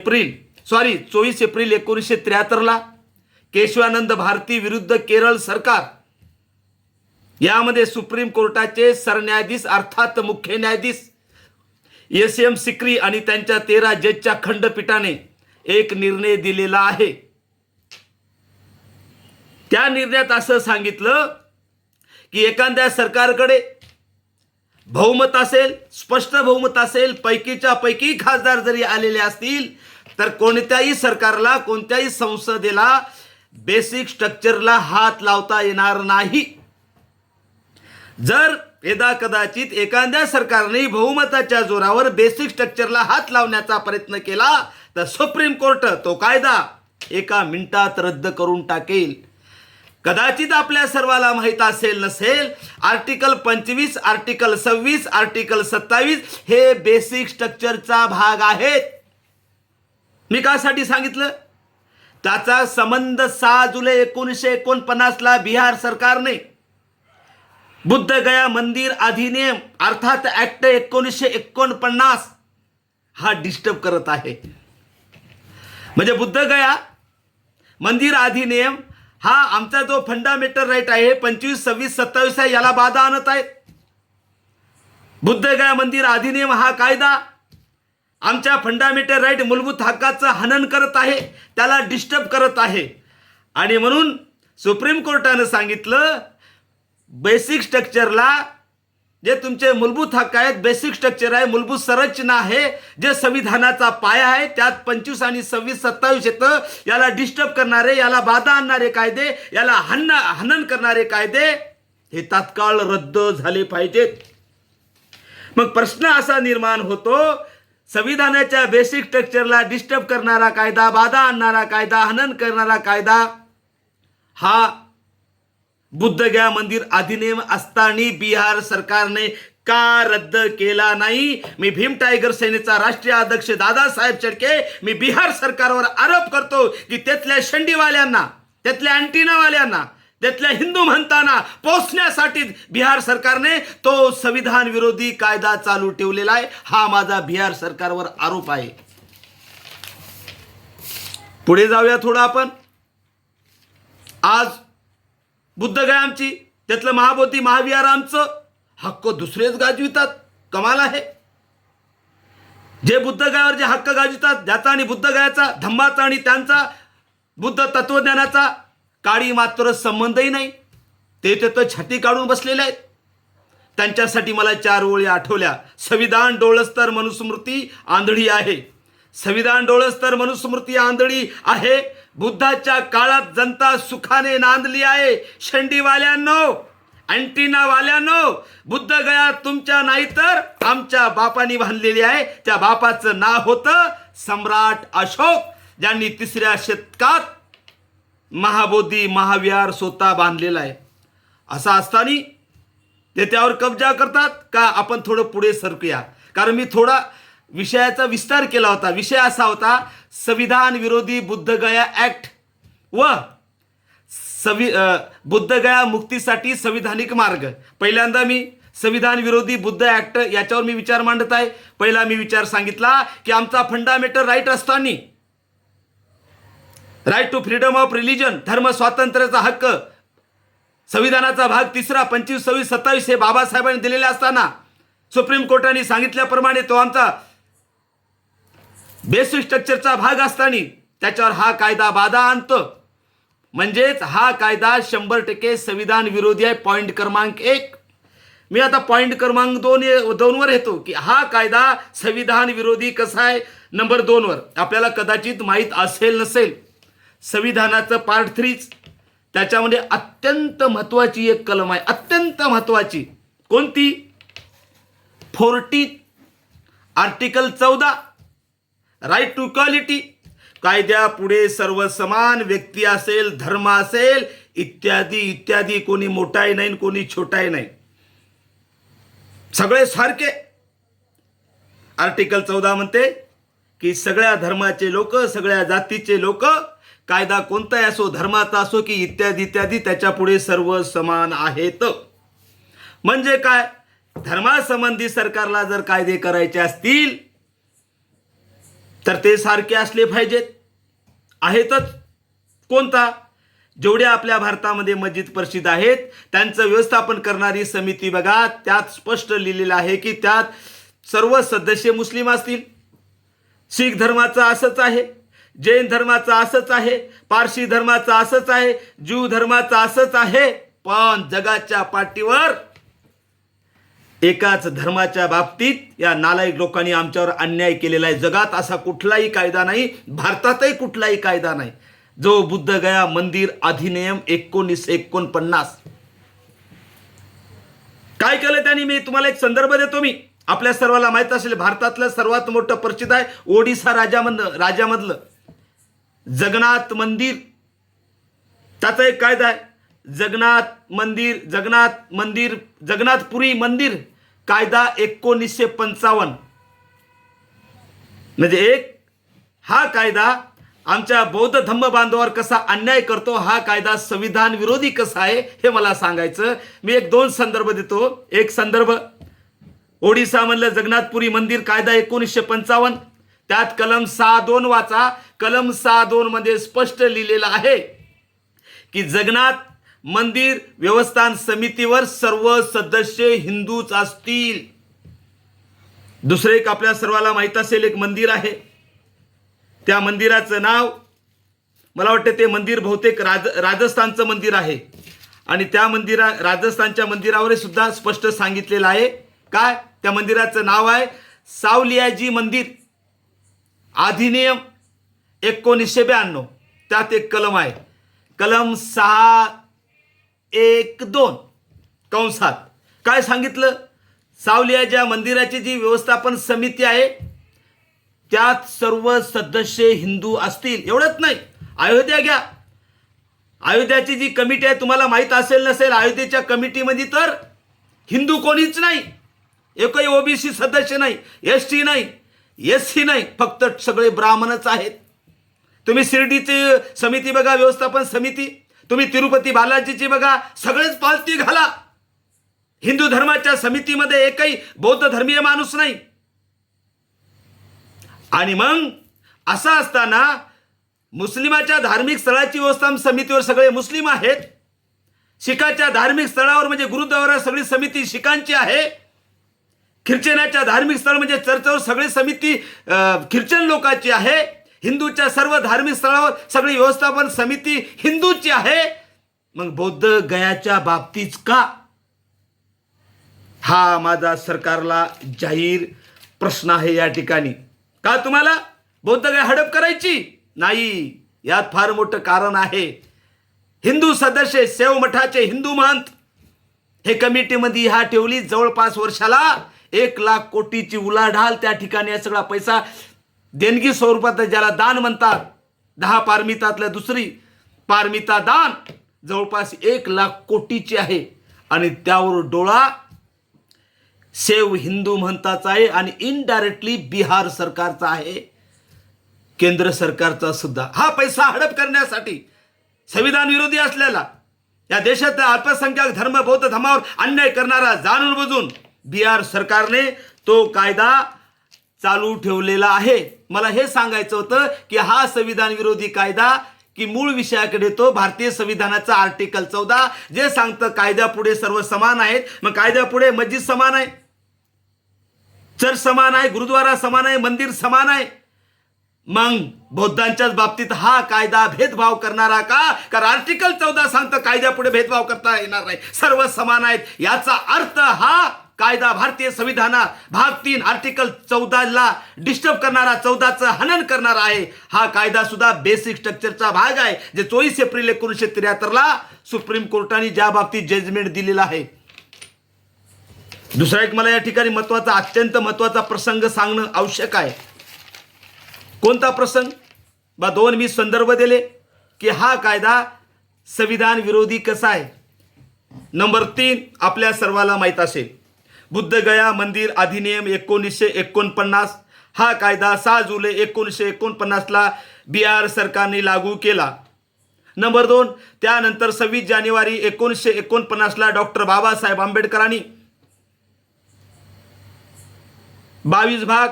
April sorry चोवीस April एकोणीसशे त्र्याहत्तरला केशवानंद भारती विरुद्ध केरळ सरकार. यामध्ये सुप्रीम कोर्टाचे सरन्यायाधीश अर्थात मुख्य न्यायाधीश एस एम सिक्री आणि त्यांच्या तेरा जजच्या खंडपीठाने एक निर्णय दिलेला आहे. त्या निर्णयात असं सांगितलं की एखाद्या सरकारकडे बहुमत असेल स्पष्ट बहुमत असेल पैकीच्या पैकी खासदार जरी आलेले असतील तर कोणत्याही सरकारला कोणत्याही संसदेला बेसिक स्ट्रक्चरला हात लावता येणार नाही. जर यदा कदाचित एखाद्या सरकारने बहुमताच्या जोरावर बेसिक स्ट्रक्चरला हात लावण्याचा प्रयत्न केला तर सुप्रीम कोर्ट तो कायदा एका मिनिटात रद्द करून टाकेल. कदाचित आपल्या सर्वाला माहीत असेल नसेल आर्टिकल पंचवीस आर्टिकल सव्वीस आर्टिकल सत्तावीस हे बेसिक स्ट्रक्चरचा भाग आहेत. मी कासाठी सांगितलं? त्याचा संबंध सहा जुलै एकोणीसशे एकोणपन्नासला बिहार सरकारने बुद्धगया मंदिर अधिनियम अर्थात ॲक्ट एकोणीसशे एकोणपन्नास हा डिस्टर्ब करत आहे. म्हणजे बुद्धगया मंदिर अधिनियम हा आमचा जो फंडामेंटल राईट आहे पंचवीस सव्वीस सत्तावीस आहे याला बाधा आणत आहेत बुद्धगया मंदिर अधिनियम हा कायदा आमच्या फंडामेंटल राईट मूलभूत हक्काचं हनन करत आहे त्याला डिस्टर्ब करत आहे. आणि म्हणून सुप्रीम कोर्टानं सांगितलं बेसिक स्ट्रक्चरला जे तुमचे मूलभूत हक्क आहेत बेसिक स्ट्रक्चर आहे मूलभूत संरचना आहे जे संविधानाचा पाया आहे त्यात पंचवीस आणि सव्वीस सत्तावीस येतं याला डिस्टर्ब करणारे याला बाधा आणणारे कायदे याला हन्न हनन करणारे कायदे हे तात्काळ रद्द झाले पाहिजेत. मग प्रश्न असा निर्माण होतो संविधानाच्या बेसिक स्ट्रक्चरला डिस्टर्ब करणारा कायदा बाधा आणणारा कायदा हनन करणारा कायदा हा बुद्धगया मंदिर अधिनियम असताना बिहार सरकारने का रद्द केला नाही? मी भीम टायगर सेनेचा राष्ट्रीय अध्यक्ष दादासाहेब चडके मी बिहार सरकारवर आरोप करतो की त्यातल्या शंडीवाल्यांना त्यातल्या अँटिनावाल्यांना त्यातल्या हिंदू म्हणताना पोचण्यासाठी बिहार सरकारने तो संविधान विरोधी कायदा चालू ठेवलेला आहे. हा माझा बिहार सरकारवर आरोप आहे. पुढे जाऊया थोडं आपण. आज बुद्धगया आमची त्यातलं महाबोधी महाविहार आमचं हक्क दुसरेच गाजवितात. कमाल आहे. जे बुद्धगयावर जे हक्क गाजवितात ज्याचा आणि बुद्धगयाचा धम्माचा आणि त्यांचा बुद्ध तत्वज्ञानाचा काळी मात्र संबंधही नाही. ते तर छाती काढून बसलेले आहेत. त्यांच्यासाठी मला चार ओळी आठवल्या. संविधान डोळस्तर मनुस्मृती आंधळी आहे. संविधान डोळस्तर मनुस्मृती आंधळी आहे. बुद्धाच्या काळात जनता सुखाने नांदली आहे. शंडीवाल्यांनो अँटिनावाल्यानो बुद्ध गया तुमच्या नाही तर आमच्या बापानी बांधलेली आहे. त्या बापाचं नाव होतं सम्राट अशोक ज्यांनी तिसऱ्या शतकात महाबोधी महाविहार स्वतः बांधलेला आहे. असं असताना ते त्यावर कब्जा करतात का आपण थोडं पुढे सरकूया? कारण मी थोडा विषयाचा विस्तार केला होता. विषय असा होता संविधान विरोधी बुद्धगया ॲक्ट व सवि बुद्धगया मुक्तीसाठी संविधानिक मार्ग. पहिल्यांदा मी संविधान विरोधी बुद्ध ॲक्ट याच्यावर मी विचार मांडत आहे. पहिला मी विचार सांगितला की आमचा फंडामेंटल राईट असताना right to freedom of religion धर्म स्वातंत्र्याचा हक्क. संविधानाचा भाग तिसरा पंचवीस सव्वीस सत्तावीस हे बाबासाहेबांनी दिलेले असताना सुप्रीम कोर्टाने सांगितल्याप्रमाणे तो आमचा बेसिक स्ट्रक्चरचा भाग असताना त्याच्यावर हा कायदा बाधा आणतो. म्हणजेच हा कायदा शंभर टक्के संविधान विरोधी आहे पॉईंट क्रमांक एक. मी आता पॉईंट क्रमांक दोन दोनवर येतो की हा कायदा संविधान विरोधी कसा आहे? नंबर दोनवर आपल्याला कदाचित माहीत असेल नसेल. संविधानाचं पार्ट थ्रीच त्याच्यामध्ये अत्यंत महत्त्वाची एक कलम आहे. अत्यंत महत्त्वाची कोणती? फोर्टी आर्टिकल चौदा. राईट टू इक्वालिटी कायद्यापुढे सर्व समान व्यक्ती असेल धर्म असेल इत्यादी इत्यादी. कोणी मोठाही नाही कोणी छोटाही नाही. सगळे सारखे. आर्टिकल चौदा म्हणते की सगळ्या धर्माचे लोक सगळ्या जातीचे लोक कायदा कोणताही असो धर्माचा असो की इत्यादी इत्यादी त्याच्यापुढे सर्व समान आहेत. म्हणजे काय? धर्मासंबंधी सरकारला जर कायदे करायचे असतील तर ते सारखे असले पाहिजेत. आहेतच. कोणता? जेवढ्या आपल्या भारतामध्ये मस्जिद प्रसिद्ध आहेत त्यांचं व्यवस्थापन करणारी समिती बघा त्यात स्पष्ट लिहिलेलं आहे की त्यात सर्व सदस्य मुस्लिम असतील. शीख धर्माचं असंच आहे. जैन धर्माचं असंच आहे पारशी धर्माचं असंच आहे ज्यू धर्माचं असंच आहे पण जगाच्या पाठीवर एकाच धर्माच्या बाबतीत या नालायक लोकांनी आमच्यावर अन्याय केलेला आहे. जगात असा कुठलाही कायदा नाही भारतातही कुठलाही कायदा नाही. जो बुद्ध गया मंदिर अधिनियम एकोणीस एकोणपन्नास. काय केलं त्यांनी? मी तुम्हाला एक संदर्भ देतो मी. आपल्या सर्वाला माहीत असेल भारतातलं सर्वात मोठं प्रसिद्ध आहे ओडिसा राजामधलं राजामधलं. जगन्नाथ मंदिर. त्याचा एक कायदा आहे. जगन्नाथ मंदिर जगन्नाथ मंदिर जगन्नाथपुरी मंदिर कायदा एकोणीसशे पंचावन्न. म्हणजे एक हा कायदा आमच्या बौद्ध धम्म बांधवावर कसा अन्याय करतो हा कायदा संविधान विरोधी कसा आहे हे मला सांगायचं. मी एक दोन संदर्भ देतो. एक संदर्भ ओडिसामधलं जगन्नाथपुरी मंदिर कायदा एकोणीसशे पंचावन्न. त्यात कलम सहा दोन वाचा कलम सहा दोन मध्ये स्पष्ट लिहिलेलं आहे की जगन्नाथ मंदिर व्यवस्थान समितीवर सर्व सदस्य हिंदूच असतील. दुसरे एक आपल्या सर्वाला माहीत असेल एक मंदिर आहे. त्या मंदिराचं नाव मला वाटतं ते मंदिर बहुतेक राज राजस्थानचं मंदिर आहे. आणि त्या मंदिरा राजस्थानच्या मंदिरावर सुद्धा स्पष्ट सांगितलेलं आहे. काय? त्या मंदिराचं नाव आहे सावलियाजी मंदिर. अधिनियम एकोणीसशे ब्याण्णव. त्यात एक कलम आहे. कलम सहा एक दोन. कंसात काय सांगितलं? सावलियाच्या मंदिराची जी व्यवस्थापन समिती आहे त्यात सर्व सदस्य हिंदू असतील. एवढंच नाही. अयोध्या घ्या. अयोध्याची जी कमिटी आहे तुम्हाला माहीत असेल नसेल अयोध्येच्या कमिटीमध्ये तर हिंदू कोणीच नाही. एकही ओबीसी सदस्य नाही एस टी नाही एस सी नाही. फक्त सगळे ब्राह्मणच आहेत. तुम्ही शिर्डीची समिती बघा व्यवस्थापन समिती. तुम्ही तिरुपती बालाजीची बघा सगळेच पालती घाला. हिंदू धर्माच्या समितीमध्ये एकही बौद्ध धर्मीय माणूस नाही. आणि मग असं असताना मुस्लिमाच्या धार्मिक स्थळाची व्यवस्थापन समितीवर सगळे मुस्लिम आहेत. शिखाच्या धार्मिक स्थळावर म्हणजे गुरुद्वारा सगळी समिती शिखांची आहे. ख्रिश्चनाच्या धार्मिक स्थळ म्हणजे चर्चवर सगळी समिती ख्रिश्चन लोकांची आहे. हिंदूच्या सर्व धार्मिक स्थळावर सगळी व्यवस्थापन समिती हिंदूची आहे. मग बौद्ध गयाच्या बाबतीत का? हा माझा सरकारला जाहीर प्रश्न आहे या ठिकाणी. का तुम्हाला? बौद्ध गया हडप करायची? नाही यात फार मोठं कारण आहे. हिंदू सदस्य सेव मठाचे हिंदू महंत. हे कमिटीमध्ये ह्या ठेवली. जवळपास वर्षाला एक लाख कोटीची उलाढाल त्या ठिकाणी सगळा पैसा देणगी स्वरूपात ज्याला दान म्हणतात दहा पारमितातल्या दुसरी पारमिता दान जवळपास एक लाख कोटीची आहे. आणि त्यावर डोळा सेव हिंदू म्हणताचा आहे आणि इनडायरेक्टली बिहार सरकारचा आहे. केंद्र सरकारचा सुद्धा. हा पैसा हडप करण्यासाठी संविधान विरोधी असलेला या देशातल्या अल्पसंख्याक धर्म बौद्ध धर्मावर अन्याय करणारा जाणून बुजून बिहार सरकारने तो कायदा चालू ठेवलेला आहे. मला हे सांगायचं होतं की हा संविधान विरोधी कायदा की मूळ विषयाकडे तो भारतीय संविधानाचा आर्टिकल चौदा जे सांगतं कायद्यापुढे सर्व समान आहेत. मग कायद्यापुढे मस्जिद समान आहे. चर्च समान आहे गुरुद्वारा समान आहे मंदिर समान आहे. मग बौद्धांच्याच बाबतीत हा कायदा भेदभाव करणारा का? कारण आर्टिकल चौदा सांगतं कायद्यापुढे भेदभाव करता येणार नाही. सर्व समान आहेत. याचा अर्थ हा कायदा भारतीय संविधानात भाग तीन आर्टिकल चौदाला डिस्टर्ब करणारा चौदाचं हनन करणारा आहे. हा कायदा सुद्धा बेसिक स्ट्रक्चरचा भाग आहे जे चोवीस एप्रिल एकोणीसशे त्र्याहत्तरला सुप्रीम कोर्टाने ज्या बाबतीत जजमेंट दिलेला आहे. दुसरा एक मला या ठिकाणी महत्त्वाचा अत्यंत महत्त्वाचा प्रसंग सांगणं आवश्यक आहे. कोणता प्रसंग? बा दोन मी संदर्भ दिले की हा कायदा संविधान विरोधी कसा आहे? नंबर तीन आपल्या सर्वाला माहीत असेल. बुद्धगया मंदिर अधिनियम एकोणीसशे एकोणपन्नास हा कायदा सहा जुलै एकोणीसशे एकोणपन्नासला बिहार सरकारने लागू केला. नंबर दोन त्यानंतर सव्वीस जानेवारी एकोणीसशे एकोणपन्नासला डॉक्टर बाबासाहेब आंबेडकरांनी बावीस भाग